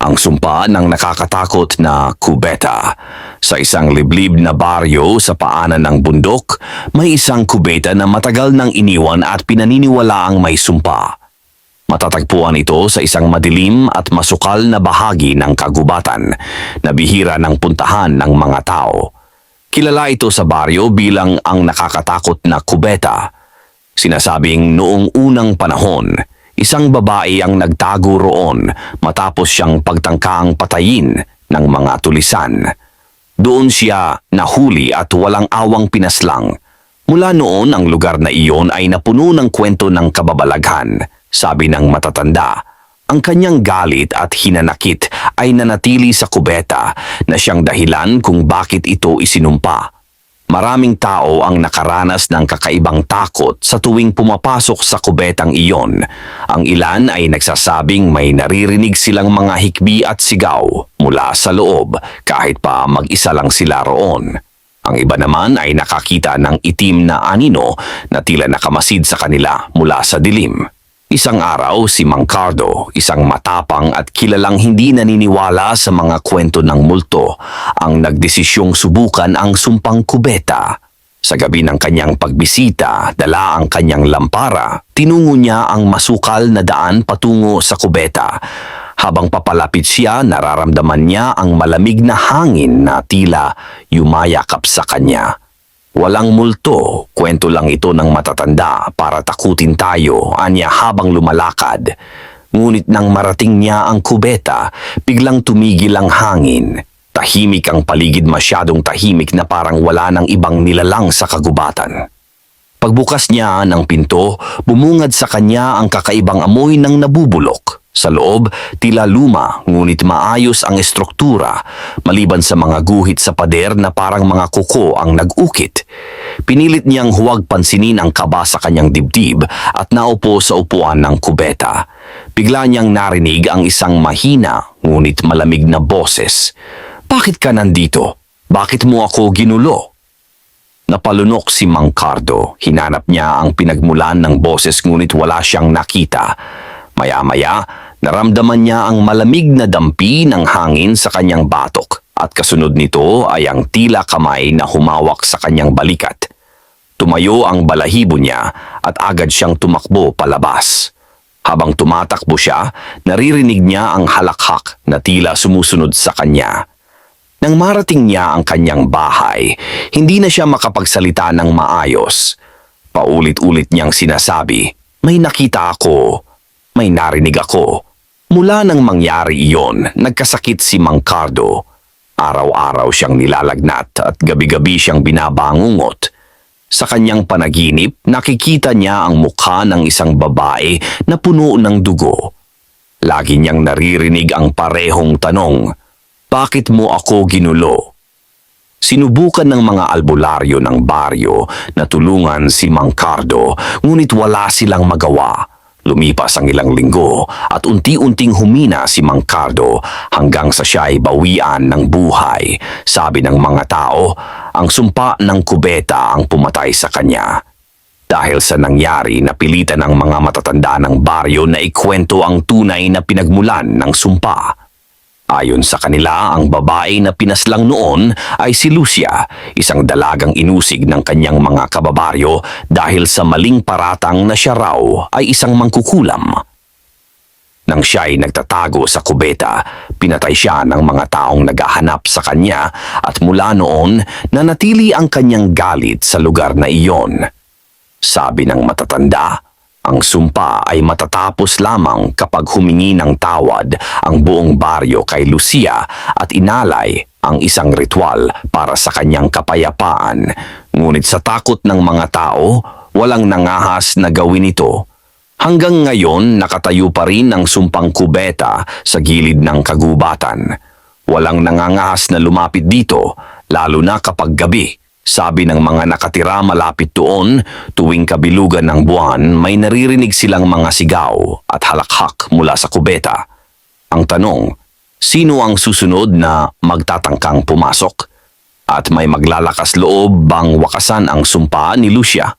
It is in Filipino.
Ang sumpa ng nakakatakot na kubeta. Sa isang liblib na baryo sa paanan ng bundok, may isang kubeta na matagal nang iniwan at pinaniniwala ang may sumpa. Matatagpuan ito sa isang madilim at masukal na bahagi ng kagubatan na bihira ng puntahan ng mga tao. Kilala ito sa baryo bilang ang nakakatakot na kubeta. Sinasabing noong unang panahon, isang babae ang nagtago roon matapos siyang pagtangkaang patayin ng mga tulisan. Doon siya nahuli at walang awang pinaslang. Mula noon ang lugar na iyon ay napuno ng kwento ng kababalaghan, sabi ng matatanda. Ang kanyang galit at hinanakit ay nanatili sa kubeta na siyang dahilan kung bakit ito isinumpa. Maraming tao ang nakaranas ng kakaibang takot sa tuwing pumapasok sa kubetang iyon. Ang ilan ay nagsasabing may naririnig silang mga hikbi at sigaw mula sa loob kahit pa mag-isa lang sila roon. Ang iba naman ay nakakita ng itim na anino na tila nakamasid sa kanila mula sa dilim. Isang araw, si Mang Cardo, isang matapang at kilalang hindi naniniwala sa mga kwento ng multo, ang nagdesisyong subukan ang sumpang kubeta. Sa gabi ng kanyang pagbisita, dala ang kanyang lampara, tinungo niya ang masukal na daan patungo sa kubeta. Habang papalapit siya, nararamdaman niya ang malamig na hangin na tila yumayakap sa kanya. Walang multo, kwento lang ito ng matatanda para takutin tayo, anya habang lumalakad. Ngunit nang marating niya ang kubeta, biglang tumigil ang hangin. Tahimik ang paligid masyadong tahimik na parang wala ng ibang nilalang sa kagubatan. Pagbukas niya ng pinto, bumungad sa kanya ang kakaibang amoy ng nabubulok. Sa loob, tila luma ngunit maayos ang estruktura maliban sa mga guhit sa pader na parang mga kuko ang nag-ukit. Pinilit niyang huwag pansinin ang kaba sa kanyang dibdib at naupo sa upuan ng kubeta. Bigla niyang narinig ang isang mahina ngunit malamig na boses. Bakit ka nandito? Bakit mo ako ginulo? Napalunok si Mang Cardo. Hinanap niya ang pinagmulan ng boses ngunit wala siyang nakita. Maya-maya, naramdaman niya ang malamig na dampi ng hangin sa kanyang batok at kasunod nito ay ang tila kamay na humawak sa kanyang balikat. Tumayo ang balahibo niya at agad siyang tumakbo palabas. Habang tumatakbo siya, naririnig niya ang halakhak na tila sumusunod sa kanya. Nang marating niya ang kanyang bahay, hindi na siya makapagsalita ng maayos. Paulit-ulit niyang sinasabi, may nakita ako, may narinig ako. Mula nang mangyari iyon, nagkasakit si Mang Cardo. Araw-araw siyang nilalagnat at gabi-gabi siyang binabangungot. Sa kanyang panaginip, nakikita niya ang mukha ng isang babae na puno ng dugo. Lagi niyang naririnig ang parehong tanong, Bakit mo ako ginulo? Sinubukan ng mga albularyo ng baryo na tulungan si Mang Cardo, ngunit wala silang magawa. Lumipas ang ilang linggo at unti-unting humina si Mang Cardo hanggang sa siya ay bawian ng buhay. Sabi ng mga tao, ang sumpa ng kubeta ang pumatay sa kanya. Dahil sa nangyari, napilitan ng mga matatanda ng baryo na ikwento ang tunay na pinagmulan ng sumpa. Ayon sa kanila, ang babae na pinaslang noon ay si Lucia, isang dalagang inusig ng kanyang mga kababaryo dahil sa maling paratang na siya raw ay isang mangkukulam. Nang siya ay nagtatago sa kubeta, pinatay siya ng mga taong naghahanap sa kanya at mula noon nanatili ang kanyang galit sa lugar na iyon. Sabi ng matatanda, ang sumpa ay matatapos lamang kapag humingi ng tawad ang buong baryo kay Lucia at inalay ang isang ritual para sa kanyang kapayapaan. Ngunit sa takot ng mga tao, walang nangahas na gawin ito. Hanggang ngayon, nakatayo pa rin ang sumpang kubeta sa gilid ng kagubatan. Walang nangangahas na lumapit dito, lalo na kapag gabi. Sabi ng mga nakatira malapit doon, tuwing kabilugan ng buwan, may naririnig silang mga sigaw at halakhak mula sa kubeta. Ang tanong, sino ang susunod na magtatangkang pumasok? At may maglalakas loob bang wakasan ang sumpa ni Lucia?